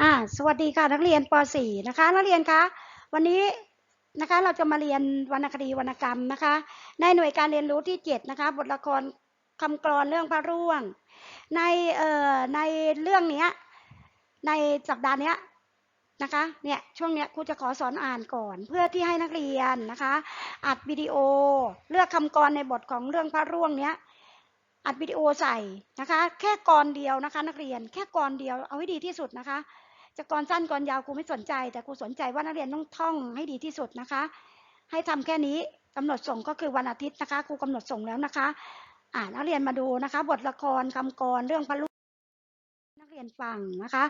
อ่าสวัสดีค่ะนักเรียนป .4 นะคะ นักเรียนคะวันนี้นะคะเราจะมาเรียนวรรณคดีวรรณกรรมนะคะ ในหน่วยการเรียนรู้ที่ 7 นะคะ บทละครคำกรอนเรื่องพระร่วง ในเอ่อในเรื่องนี้ในสัปดาห์นี้นะคะเนี่ยช่วงเนี้ยครูจะขอสอนอ่านก่อน เพื่อที่ให้นักเรียนนะคะ อัดวิดีโอเลือกคำกรในบทของเรื่องพระร่วงเนี้ย อัดวิดีโอใส่นะคะ แค่กรเดียวนะคะ นักเรียนแค่กรเดียวเอาให้ดีที่สุดนะคะ จะกรสั้นกรยาวครูไม่สนใจ แต่ครูสนใจว่านักเรียนต้องท่องให้ดีที่สุดนะคะ ให้ทำแค่นี้กำหนดส่งก็คือวันอาทิตย์นะคะครูกำหนดส่งแล้วนะคะ อ่านักเรียนมาดูนะคะ บทละครคำกรเรื่องพระลูก ยนฟังนะคะ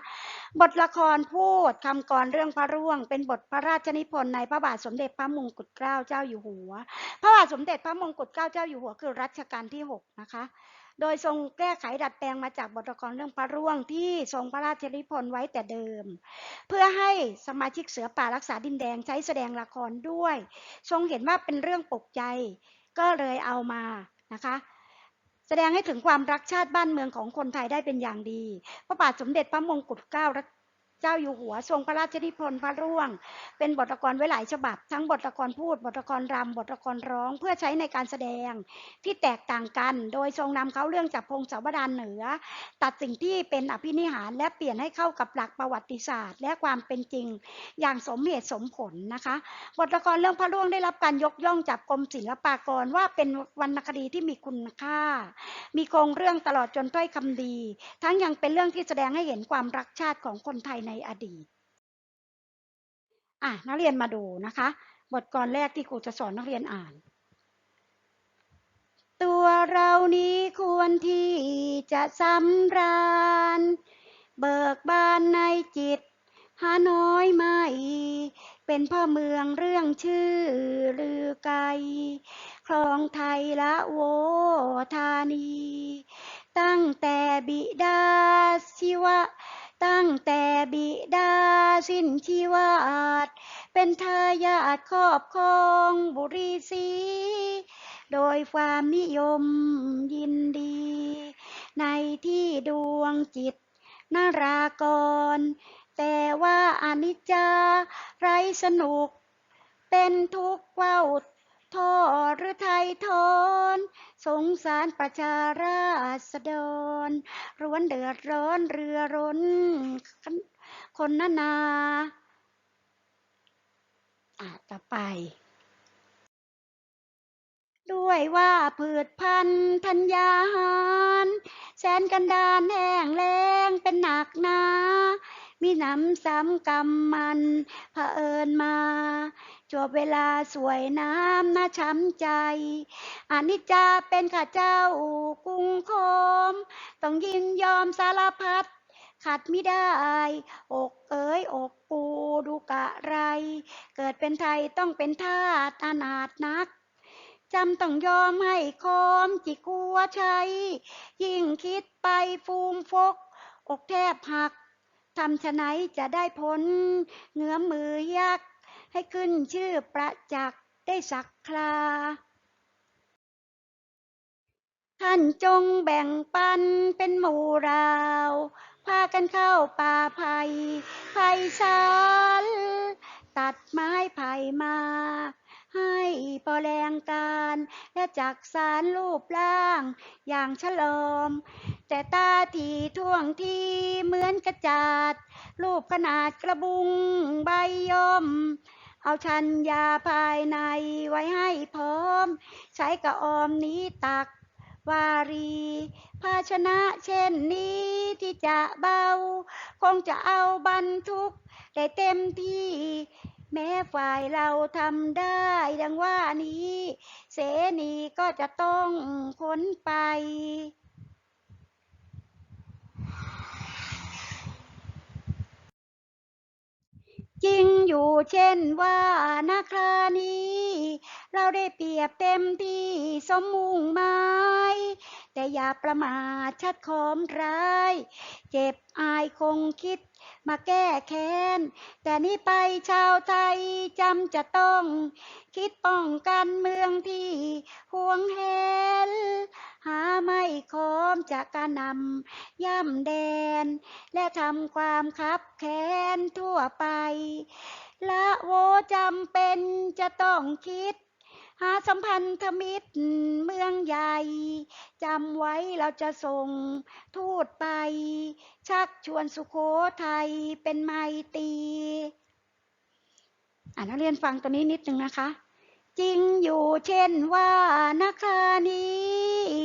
บทละครพูดคำกรเรื่องพระร่วง เป็นบทพระราชนิพนธ์ในพระบาทสมเด็จพระมงกุฎเกล้าเจ้าอยู่หัว พระบาทสมเด็จพระมงกุฎเกล้าเจ้าอยู่หัวคือรัชกาลที่หกนะคะโดยทรงแก้ไขดัดแปลงมาจากบทละครเรื่องพระร่วงที่ทรงพระราชนิพนธ์ไว้แต่เดิม เพื่อให้สมาชิกเสือป่ารักษาดินแดงใช้แสดงละครด้วย ทรงเห็นว่าเป็นเรื่องปกใจ ก็เลยเอามานะคะ แสดงให้ถึงความรักชาติบ้านเมืองของคนไทยได้เป็นอย่างดี พระบาทสมเด็จพระมงกุฎเกล้า เจ้าอยู่หัว ทรงพระราชนิพนธ์พระร่วง เป็นบทละครไว้หลายฉบับ ทั้งบทละครพูด บทละครรำบทละครร้องเพื่อใช้ในการแสดงที่แตกต่างกัน โดยทรงนำเขาเรื่องจากพงศาวดารเหนือ ตัดสิ่งที่เป็นอภินิหารและเปลี่ยนให้เข้ากับหลักประวัติศาสตร์ และความเป็นจริง อย่างสมเหตุสมผลนะคะ บทละครเรื่องพระร่วงได้รับการยกย่องจากกรมศิลปากรว่าเป็นวรรณคดีที่มีคุณค่า มีโครงเรื่องตลอดจนถ้อยคำดี ทั้งยังเป็นเรื่องที่แสดงให้เห็นความรักชาติของคนไทยในอดีต อะนักเรียนมาดูนะคะ บทกรแรกที่ครูจะสอนนักเรียนอ่าน ตัวเรานี้ควรที่จะสำราญ เบิกบานในจิต หาน้อยไม่เป็นพ่อเมืองเรื่องชื่อลือไกลครองไทยละโวธานี ตั้งแต่บิดาชีวะ ตั้งแต่บิดาสิ้นชีวาตเป็นทายาทครอบครองบุรีศรีโดยความนิยมยินดี ในที่ดวงจิตนารากร แต่ว่าอนิจจาไรสนุก เป็นทุกข์เว้า ทอหรือไทยทอนสงสารประชาราษฎรร้วนเดือดร้อนเรือร้น คนนานาอะต่อไป ด้วยว่าพืชพันธุ์ธัญญาหารแสนกันดานแห้งแล้งเป็นหนักหนามีหน้ำซ้ำกำมันเผอิญมา จวบเวลาสวยน้ำน่าช้ำใจอานิจจาเป็นข้าเจ้ากุ้งคม ต้องยินยอมสารพัดขัดไมิได้ อกเอ๋ยอกปูดูกะไร เกิดเป็นไทยต้องเป็นทาสอนาถนักจำต้องยอมให้คอมจิกัวชัยยิ่งคิดไปฟูมฟก อกแทบหักทำฉะไหนจะได้ผลเงื้อมมือยักษ์ ให้ขึ้นชื่อประจักษ์ได้สักครา ท่านจงแบ่งปันเป็นหมู่เรา พากันเข้าป่าไผ่ไผ่สารตัดไม้ไผ่มา ให้พอแรงการและจักสารรูปร่างอย่างฉลอม แต่ตาทีท่วงทีเหมือนกระจาด รูปขนาดกระบุงใบยม เอาชันยาภายในไว้ให้พร้อม ใช้กระออมนี้ตักวารี ภาชนะเช่นนี้ที่จะเบา คงจะเอาบรรทุก ได้เต็มที่ แม้ฝ่ายเราทำได้ ดังว่านี้ เสนีก็จะต้องขนไป จริงอยู่เช่นว่านาครานี้ เราได้เปรียบเต็มที่สมมุ่งหมายแต่อย่าประมาทชัดคอมร้าย เจ็บอายคงคิดมาแก้แค้น แต่นี้ไปชาวไทยจำจะต้อง คิดป้องกันเมืองที่ห่วงแหน หาไม่คอมจะกระหนำย่ำแดน และทำความคับแค้นทั่วไป ละโวจำเป็นจะต้องคิด หาสัมพันธมิตรเมืองใหญ่จำไว้เราจะส่งทูตไป ชักชวนสุโขทัยเป็นไมตรีอ่านนักเรียนฟังตัวนี้นิดนึงนะคะ จริงอยู่เช่นว่านาคานี้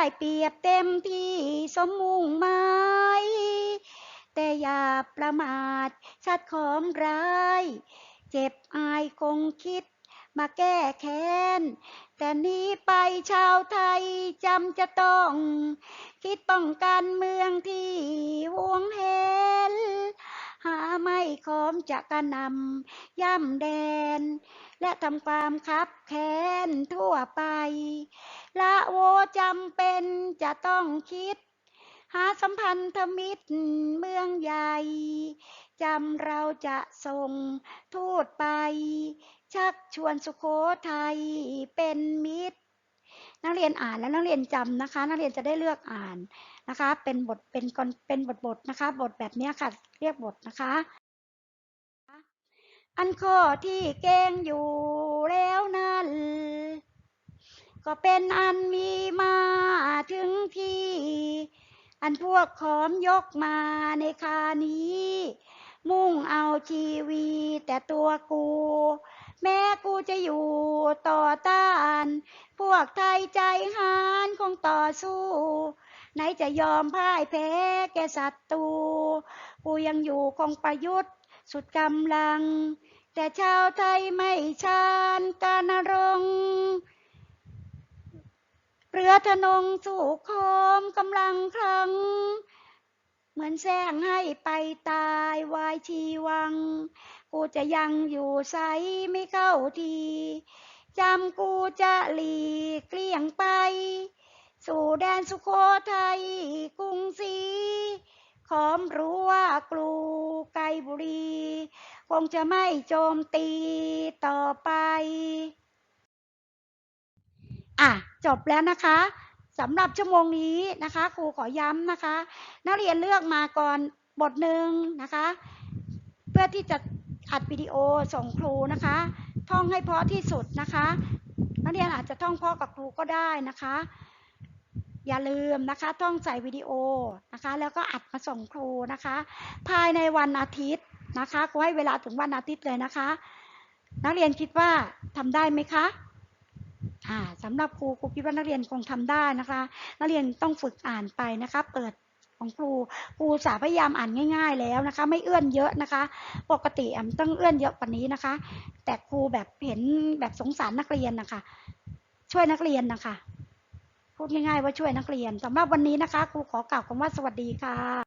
ได้เปรียบเต็มที่สมมุ่งหมายแต่อย่าประมาทชัดของร้าย เจ็บอายคงคิดมาแก้แค้น แต่นี้ไปชาวไทยจำจะต้อง คิดป้องกันเมืองที่ห่วงแหนหาไม่คอมจะกระนำย่ำแดน และทำความคับแค้นทั่วไป ละโวจำเป็นจะต้องคิด หาสัมพันธมิตรเมืองใหญ่จำเราจะส่งทูตไป ชักชวนสุโขทัยเป็นมิตร นักเรียนอ่านแล้วนักเรียนจำนะคะ นักเรียนจะได้เลือกอ่านนะคะ เป็นบทเป็นกลเป็นบทบทนะคะ บทแบบนี้ค่ะ เรียกบทนะคะ อันข้อที่เก่งอยู่แล้วนั้น ก็เป็นอันมีมาถึงที่ อันพวกขอมยกมาในคานี้ มุ่งเอาชีวีแต่ตัวกู แม้กูจะอยู่ต่อต้าน พวกไทยใจหานคงต่อสู้ ไหนจะยอมพ่ายแพ้แกศัตรู กูยังอยู่คงประยุทธ์ สุดกำลัง แต่ชาวไทยไม่ชาญการรงเรือธนงสู่คมกำลังครั้ง เหมือนแซงให้ไปตายวายชีวัง กูจะยังอยู่ใสไม่เข้าทีจำกูจะหลีกเลี่ยงไป สู่แดนสุโขทัยกรุงศรีขอมรู้ว่ากลู ไกลบุรี คงจะไม่โจมตีต่อไป อะ จบแล้วนะคะสำหรับชั่วโมงนี้นะคะ ครูขอย้ำนะคะ นักเรียนเลือกมาก่อนบทหนึ่งนะคะ เพื่อที่จะอัดวิดีโอส่งครูนะคะ ท่องให้เพราะที่สุดนะคะ นักเรียนอาจจะท่องเพาะกับครูก็ได้นะคะ อย่าลืมนะคะท่องใส่วิดีโอนะคะ แล้วก็อัดมาส่งครูนะคะ ภายในวันอาทิตย์นะคะครูให้เวลาถึงวันอาทิตย์เลยนะคะ นักเรียนคิดว่าทำได้ไหมคะสำหรับครูครูคิดว่านักเรียนคงทำได้นะคะ นักเรียนต้องฝึกอ่านไปนะคะ เปิดของครูครูสาพยายามอ่านง่าย ๆ แล้วนะคะ ไม่เอื้อนเยอะนะคะ ปกติอะมันต้องเอื้อนเยอะกว่านี้นะคะ แต่ครูแบบเห็นแบบสงสารนักเรียนนะคะ ช่วยนักเรียนนะคะ พูดง่ายๆว่าช่วยนักเรียนสำหรับวันนี้นะคะ ครูขอกล่าวคำว่าสวัสดีค่ะ